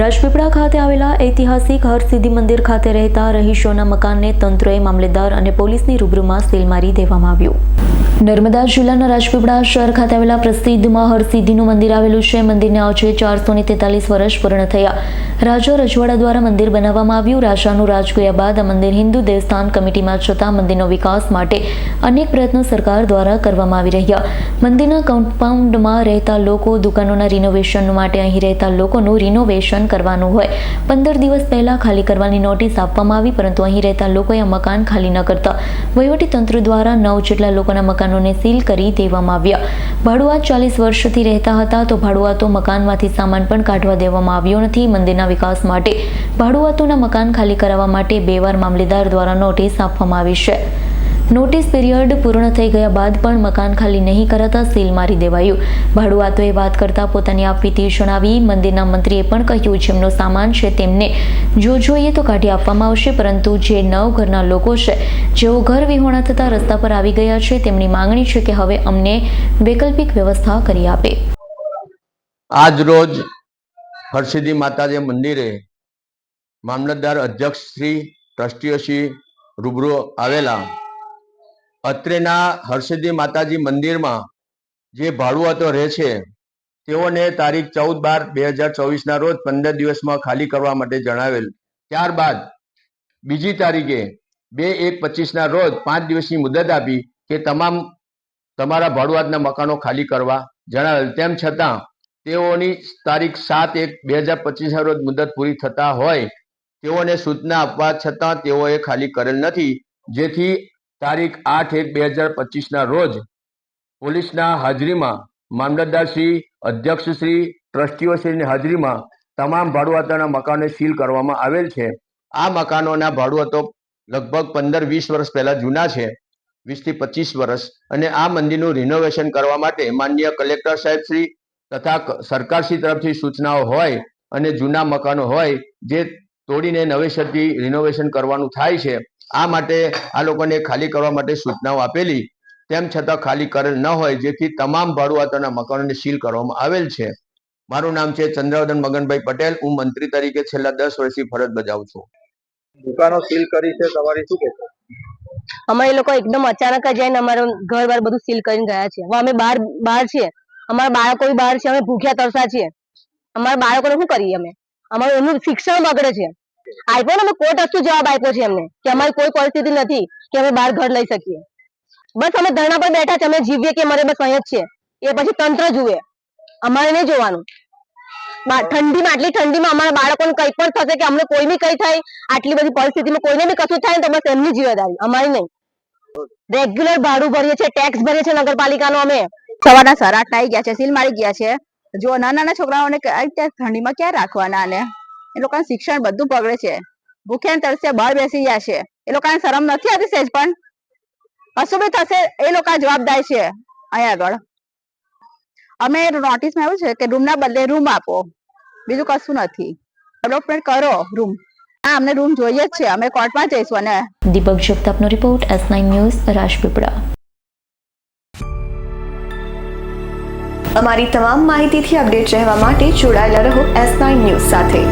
રાજપીપળા ખાતે આવેલા ઐતિહાસિક હરસિદ્ધિ મંદિર ખાતે રહેતા રહીશોના મકાનને તંત્રએ મામલેદાર અને પોલીસની રૂબરૂમાં સીલ મારી દેવામાં આવ્યું. નર્મદા જિલ્લાના રાજપીપળા શહેર ખાતે આવેલા પ્રસિદ્ધમાં હરસિદ્ધિનું મંદિર આવેલું છે. મંદિરને આજે ચારસો ને તેતાલીસ વર્ષ પૂર્ણ થયા. રાજા રજવાડા દ્વારા મંદિર બનાવવામાં આવ્યું. રાજાનું રાજ ગયા બાદ આ મંદિર હિન્દુ દેવસ્થાન કમિટીમાં જતા મંદિરનો વિકાસ માટે અનેક પ્રયત્નો સરકાર દ્વારા કરવામાં આવી રહ્યા. મંદિરના કમ્પાઉન્ડમાં રહેતા લોકો દુકાનોના રિનોવેશન માટે અહીં રહેતા લોકોનું રિનોવેશન કરવાનું હોય. પંદર દિવસ પહેલા ખાલી કરવાની નોટિસ આપવામાં આવી, પરંતુ અહીં રહેતા લોકોએ આ મકાન ખાલી ન કરતા. વહીવટી તંત્ર દ્વારા નવ જેટલા લોકોના મકાનોને સીલ કરી દેવામાં આવ્યા. ભાડુઆત ચાલીસ વર્ષથી રહેતા હતા, તો ભાડુઆતો મકાનમાંથી સામાન પણ કાઢવા દેવામાં આવ્યો નથી મંદિરના વિકાસ માટે. ભાડુઆતોના મકાન ખાલી કરાવવા માટે બે વાર મામલેદાર દ્વારા નોટિસ આપવામાં આવી છે. નોટિસ પીરિયડ પૂર્ણ થઈ ગયા બાદ પણ મકાન ખાલી નહીં કરાતા સીલ મારી દેવાયું. ભાડુઆતોએ વાત કરતા પોતાની આપવીતી જણાવી મંદિરના મંત્રીએ પણ કહ્યું, જેમનો સામાન છે તેમને જો જોઈએ તો કાઢી આપવામાં આવશે, પરંતુ જે નવ ઘરના લોકો છે, જેઓ ઘર વિહોણા થતા રસ્તા પર આવી ગયા છે, તેમની માંગણી છે કે હવે અમને વૈકલ્પિક વ્યવસ્થા કરી આપે. આજ રોજ હરસિદ્ધિ માતાજી મંદિરે મામલતદાર અધ્યક્ષ શ્રી ટ્રસ્ટીઓ શ્રી રૂબરૂ આવેલા અત્રેના હર્ષદી માતાજી મંદિરમાં જે ભાડુઆતો રહે છે, તેઓને તારીખ ચૌદ બાર બે હજાર ચોવીસના રોજ પંદર દિવસમાં ખાલી કરવા માટે જણાવેલ. ત્યારબાદ બીજી તારીખે બે એક પચીસના રોજ પાંચ દિવસની મુદત આપી કે તમામ તમારા ભાડુઆતના મકાનો ખાલી કરવા જણાવેલ. તેમ છતાં તેઓની તારીખ સાત એક બે હજાર પચીસના રોજ મુદત પૂરી થતા હોય તેઓને સૂચના આપવા છતાં તેઓએ ખાલી કરેલ નથી. જેથી તારીખ આઠ એક બે હજાર પચીસના રોજ પોલીસના હાજરીમાં મામલતદારશ્રી શ્રી, અધ્યક્ષ શ્રી ટ્રસ્ટીઓશ્રીની હાજરીમાં તમામ ભાડુઆતોના મકાનો સીલ કરવામાં આવેલ છે. આ મકાનોના ભાડુઆતો લગભગ પંદર વીસ વર્ષ પહેલા જૂના છે. વીસથી પચીસ વર્ષ અને આ મંદિરનું રિનોવેશન કરવા માટે માનનીય કલેક્ટર સાહેબ શ્રી તથા સરકારશ્રી તરફથી સૂચનાઓ હોય અને જૂના મકાનો હોય જે તોડીને નવેસરથી રિનોવેશન કરવાનું થાય છે. આ માટે આ લોકોને ખાલી કરવા માટે સૂચનાઓ આપેલી. તેમ છતાં ખાલી કરેલ ન હોય જેથી તમામ ભાડુઆતોના મકાનોને સીલ કરવામાં આવેલ છે. મારું નામ છે ચંદ્રવર્ધન મગનભાઈ પટેલ. હું મંત્રી તરીકે છેલ્લા દસ વર્ષથી ફરજ બજાવું છું. દુકાનો સીલ કરી છે તમારી શું કહેશો? અમારે લોકો એકદમ અચાનક જ આવીને અમારું ઘર બાર બધું સીલ કરીને ગયા છે. હવે અમે બહાર બહાર છીએ. અમારા બાળકો બહાર છે અમે ભૂખ્યા તરસા છીએ. અમારા બાળકોને શું કરીએ અમે? અમારું એમનું શિક્ષણ બગડે છે. આપ્યો અમે કોર્ટ અસ્તુ જવાબ આપ્યો છે એમને કે અમારી કોઈ પરિસ્થિતિ નથી, કે અમે બહાર ઘર લઈ શકીએ. બસ અમે ધરણા પર બેઠા છે અમે જીવીએ કે મરે બસ અહીંયા જ છે. એ પછી તંત્ર જુએ. અમારે નહીં જોવાનું. ઠંડીમાં, આટલી ઠંડીમાં અમારા બાળકોને કંઈ પણ થશે કે અમને કોઈ બી કઈ થાય, આટલી બધી પરિસ્થિતિમાં કોઈને બી કશું થાય તો બસ એમની જિમ્મેદારી અમારી નહીં. રેગ્યુલર ભાડું ભરીએ છીએ ટેક્સ ભરીએ છીએ નગરપાલિકાનો અમે. સવારના સરાટ આવી ગયા છે, સીલ મારી ગયા છે. જો નાના નાના છોકરાઓને ઠંડીમાં ક્યાં રાખવાના ને એ લોકોનું શિક્ષણ બધું બગડે છે. ભૂખ્યા તરસે બહાર બેસી ગયા છે. એ લોકોને શરમ નથી આવતી સહેજ પણ? કશું બી થશે એ લોકો જવાબદાર છે. અહીંયા આગળ. અમે નોટિસમાં આવ્યું છે કે રૂમના બદલે રૂમ આપો. બીજું કશું નથી. ડેવલપમેન્ટ કરો રૂમ હા અમને રૂમ જોઈએ જ છે. અમે કોર્ટમાં જઈશું અને Deepak જગતાપનો report S nine news Rajpipla. અમારી તમામ માહિતીથી અપડેટ રહેવા માટે જોડાયેલા રહો એસ નાઇન ન્યૂઝ સાથે.